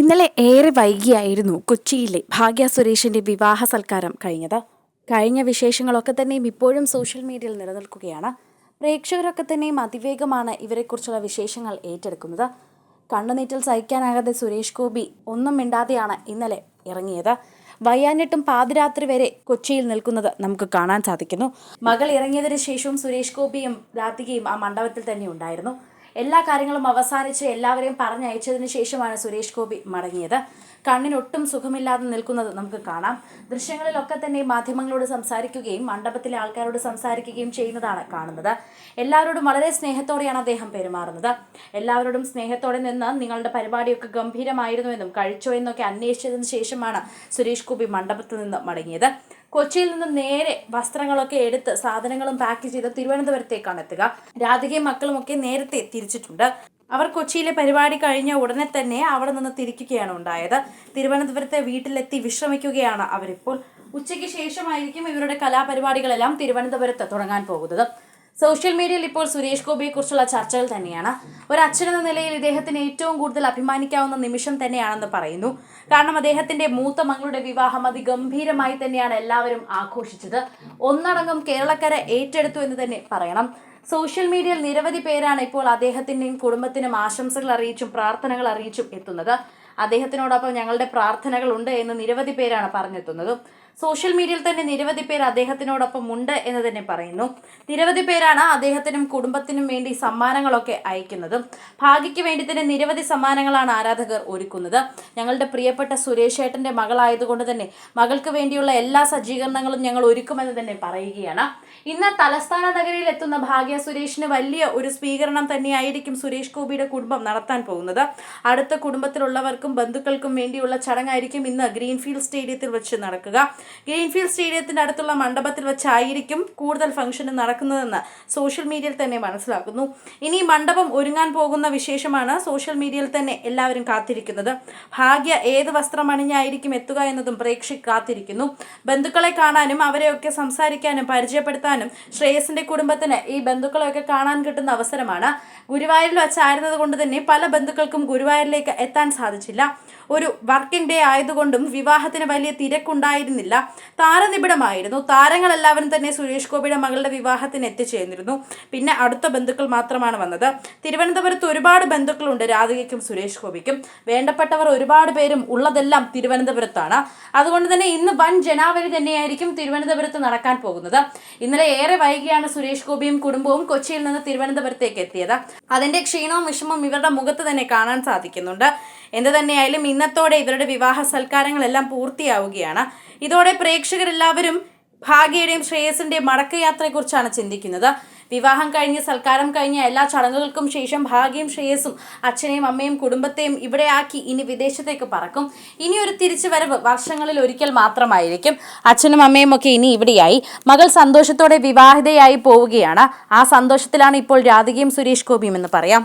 ഇന്നലെ ഏറെ വൈകിയായിരുന്നു കൊച്ചിയിലെ ഭാഗ്യ സുരേഷിന്റെ വിവാഹ സൽക്കാരം കഴിഞ്ഞത്. കഴിഞ്ഞ വിശേഷങ്ങളൊക്കെ തന്നെയും ഇപ്പോഴും സോഷ്യൽ മീഡിയയിൽ നിലനിൽക്കുകയാണ്. പ്രേക്ഷകരൊക്കെ തന്നെയും അതിവേഗമാണ് ഇവരെക്കുറിച്ചുള്ള വിശേഷങ്ങൾ ഏറ്റെടുക്കുന്നത്. കണ്ണുനീറ്റൽ സഹിക്കാനാകാതെ സുരേഷ് ഗോപി ഒന്നും മിണ്ടാതെയാണ് ഇന്നലെ ഇറങ്ങിയത്. വയ്യാനെട്ടും പാതിരാത്രി വരെ കൊച്ചിയിൽ നിൽക്കുന്നത് നമുക്ക് കാണാൻ സാധിക്കുന്നു. മകൾ ഇറങ്ങിയതിനു ശേഷവും സുരേഷ് ഗോപിയും രാധികയും ആ മണ്ഡപത്തിൽ തന്നെ ഉണ്ടായിരുന്നു. എല്ലാ കാര്യങ്ങളും അവസാനിച്ച് എല്ലാവരെയും പറഞ്ഞയച്ചതിന് ശേഷമാണ് സുരേഷ് ഗോപി മടങ്ങിയത്. കണ്ണിനൊട്ടും സുഖമില്ലാതെ നിൽക്കുന്നത് നമുക്ക് കാണാം. ദൃശ്യങ്ങളിലൊക്കെ തന്നെ മാധ്യമങ്ങളോട് സംസാരിക്കുകയും മണ്ഡപത്തിലെ ആൾക്കാരോട് സംസാരിക്കുകയും ചെയ്യുന്നതാണ് കാണുന്നത്. എല്ലാവരോടും വളരെ സ്നേഹത്തോടെയാണ് അദ്ദേഹം പെരുമാറുന്നത്. എല്ലാവരോടും സ്നേഹത്തോടെ നിന്ന് നിങ്ങളുടെ പരിപാടിയൊക്കെ ഗംഭീരമായിരുന്നുവെന്നും കഴിച്ചോ എന്നൊക്കെ അന്വേഷിച്ചതിന് ശേഷമാണ് സുരേഷ് ഗോപി മണ്ഡപത്തിൽ നിന്ന് മടങ്ങിയത്. കൊച്ചിയിൽ നിന്ന് നേരെ വസ്ത്രങ്ങളൊക്കെ എടുത്ത് സാധനങ്ങളും പാക്ക് ചെയ്ത് തിരുവനന്തപുരത്തേക്കാണ് എത്തുക. രാധികയും മക്കളും ഒക്കെ നേരത്തെ തിരിച്ചിട്ടുണ്ട്. അവർ കൊച്ചിയിലെ പരിപാടി കഴിഞ്ഞ ഉടനെ തന്നെ അവിടെ നിന്ന് തിരിക്കുകയാണ് ഉണ്ടായത്. തിരുവനന്തപുരത്തെ വീട്ടിലെത്തി വിശ്രമിക്കുകയാണ് അവരിപ്പോൾ. ഉച്ചയ്ക്ക് ശേഷമായിരിക്കും ഇവരുടെ കലാപരിപാടികളെല്ലാം തിരുവനന്തപുരത്ത് തുടങ്ങാൻ പോകുന്നത്. സോഷ്യൽ മീഡിയയിൽ ഇപ്പോൾ സുരേഷ് ഗോപിയെക്കുറിച്ചുള്ള ചർച്ചകൾ തന്നെയാണ്. ഒരു അച്ഛനെന്ന നിലയിൽ ഇദ്ദേഹത്തിന് ഏറ്റവും കൂടുതൽ അഭിമാനിക്കാവുന്ന നിമിഷം തന്നെയാണെന്ന് പറയുന്നു. കാരണം അദ്ദേഹത്തിന്റെ മൂത്ത മകളുടെ വിവാഹം അതിഗംഭീരമായി തന്നെയാണ് എല്ലാവരും ആഘോഷിച്ചത്. ഒന്നടങ്കം കേരളക്കര ഏറ്റെടുത്തു എന്ന് തന്നെ പറയണം. സോഷ്യൽ മീഡിയയിൽ നിരവധി പേരാണ് ഇപ്പോൾ അദ്ദേഹത്തിന്റെയും കുടുംബത്തിനും ആശംസകൾ അറിയിച്ചും പ്രാർത്ഥനകൾ അറിയിച്ചും എത്തുന്നത്. അദ്ദേഹത്തിനോടൊപ്പം ഞങ്ങളുടെ പ്രാർത്ഥനകളുണ്ട് എന്ന് നിരവധി പേരാണ് പറഞ്ഞെത്തുന്നത്. സോഷ്യൽ മീഡിയയിൽ തന്നെ നിരവധി പേർ അദ്ദേഹത്തിനോടൊപ്പം ഉണ്ട് എന്ന് തന്നെ പറയുന്നു. നിരവധി പേരാണ് അദ്ദേഹത്തിനും കുടുംബത്തിനും വേണ്ടി സമ്മാനങ്ങളൊക്കെ അയക്കുന്നത്. ഭാഗ്യയ്ക്ക് വേണ്ടി തന്നെ നിരവധി സമ്മാനങ്ങളാണ് ആരാധകർ ഒരുക്കുന്നത്. ഞങ്ങളുടെ പ്രിയപ്പെട്ട സുരേഷ് ഏട്ടന്റെ മകളായതുകൊണ്ട് തന്നെ മകൾക്ക് വേണ്ടിയുള്ള എല്ലാ സജ്ജീകരണങ്ങളും ഞങ്ങൾ ഒരുക്കുമെന്ന് തന്നെ പറയുകയാണ്. ഇന്ന് തലസ്ഥാന നഗരിയിൽ എത്തുന്ന ഭാഗ്യ സുരേഷിന് വലിയ ഒരു സ്വീകരണം തന്നെയായിരിക്കും സുരേഷ് ഗോപിയുടെ കുടുംബം നടത്താൻ പോകുന്നത്. അടുത്ത കുടുംബത്തിലുള്ളവർക്കും ബന്ധുക്കൾക്കും വേണ്ടിയുള്ള ചടങ്ങായിരിക്കും ഇന്ന് ഗ്രീൻഫീൽഡ് സ്റ്റേഡിയത്തിൽ വെച്ച് നടക്കുക. ഗ്രീൻഫീൽഡ് സ്റ്റേഡിയത്തിന്റെ അടുത്തുള്ള മണ്ഡപത്തിൽ വെച്ചായിരിക്കും കൂടുതൽ ഫംഗ്ഷൻ നടക്കുന്നതെന്ന് സോഷ്യൽ മീഡിയയിൽ തന്നെ മനസ്സിലാക്കുന്നു. ഇനി മണ്ഡപം ഒരുങ്ങാൻ പോകുന്ന വിശേഷമാണ് സോഷ്യൽ മീഡിയയിൽ തന്നെ എല്ലാവരും കാത്തിരിക്കുന്നത്. ഭാഗ്യ ഏത് വസ്ത്രം അണിഞ്ഞായിരിക്കും എത്തുക എന്നതും പ്രേക്ഷകർ കാത്തിരിക്കുന്നു. ബന്ധുക്കളെ കാണാനും അവരെയൊക്കെ സംസാരിക്കാനും പരിചയപ്പെടുത്താനും ശ്രേയസിന്റെ കുടുംബത്തിന് ഈ ബന്ധുക്കളെയൊക്കെ കാണാൻ കിട്ടുന്ന അവസരമാണ്. ഗുരുവായൂരിൽ വെച്ചായിരുന്നത് കൊണ്ട് തന്നെ പല ബന്ധുക്കൾക്കും ഗുരുവായൂരിലേക്ക് എത്താൻ സാധിച്ചില്ല. ഒരു വർക്കിംഗ് ഡേ ആയതുകൊണ്ടും വിവാഹത്തിന് വലിയ തിരക്കുണ്ടായിരുന്നില്ല. താരനിബിഡമായിരുന്നു. താരങ്ങളെല്ലാവരും തന്നെ സുരേഷ് ഗോപിയുടെ മകളുടെ വിവാഹത്തിന് എത്തിച്ചേർന്നിരുന്നു. പിന്നെ അടുത്ത ബന്ധുക്കൾ മാത്രമാണ് വന്നത്. തിരുവനന്തപുരത്ത് ഒരുപാട് ബന്ധുക്കളുണ്ട് രാധികയ്ക്കും സുരേഷ് ഗോപിക്കും. വേണ്ടപ്പെട്ടവർ ഒരുപാട് പേരും ഉള്ളതെല്ലാം തിരുവനന്തപുരത്താണ്. അതുകൊണ്ട് തന്നെ ഇന്ന് വൻ ജനാവലി തന്നെയായിരിക്കും തിരുവനന്തപുരത്ത് നടക്കാൻ പോകുന്നത്. ഇന്നലെ ഏറെ വൈകിയാണ് സുരേഷ് ഗോപിയും കുടുംബവും കൊച്ചിയിൽ നിന്ന് തിരുവനന്തപുരത്തേക്ക് എത്തിയത്. അതിന്റെ ക്ഷീണവും വിഷമവും ഇവരുടെ മുഖത്ത് തന്നെ കാണാൻ സാധിക്കുന്നുണ്ട്. എന്ത് തന്നെയായാലും ഇന്നത്തോടെ ഇവരുടെ വിവാഹ സൽക്കാരങ്ങളെല്ലാം പൂർത്തിയാവുകയാണ്. ഇതോടെ പ്രേക്ഷകരെല്ലാവരും ഭാഗ്യയുടെയും ശ്രേയസിന്റെയും മടക്കയാത്രയെക്കുറിച്ചാണ് ചിന്തിക്കുന്നത്. വിവാഹം കഴിഞ്ഞ് സൽക്കാരം കഴിഞ്ഞ എല്ലാ ചടങ്ങുകൾക്കും ശേഷം ഭാഗ്യയും ശ്രേയസും അച്ഛനെയും അമ്മയും കുടുംബത്തെയും ഇവിടെ ആക്കി ഇനി വിദേശത്തേക്ക് പറക്കും. ഇനി ഒരു തിരിച്ചു വരവ് വർഷങ്ങളിൽ ഒരിക്കൽ മാത്രമായിരിക്കും. അച്ഛനും അമ്മയും ഒക്കെ ഇനി ഇവിടെയായി. മകൾ സന്തോഷത്തോടെ വിവാഹിതയായി പോവുകയാണ്. ആ സന്തോഷത്തിലാണ് ഇപ്പോൾ രാധികയും സുരേഷ് ഗോപിയും എന്ന് പറയാം.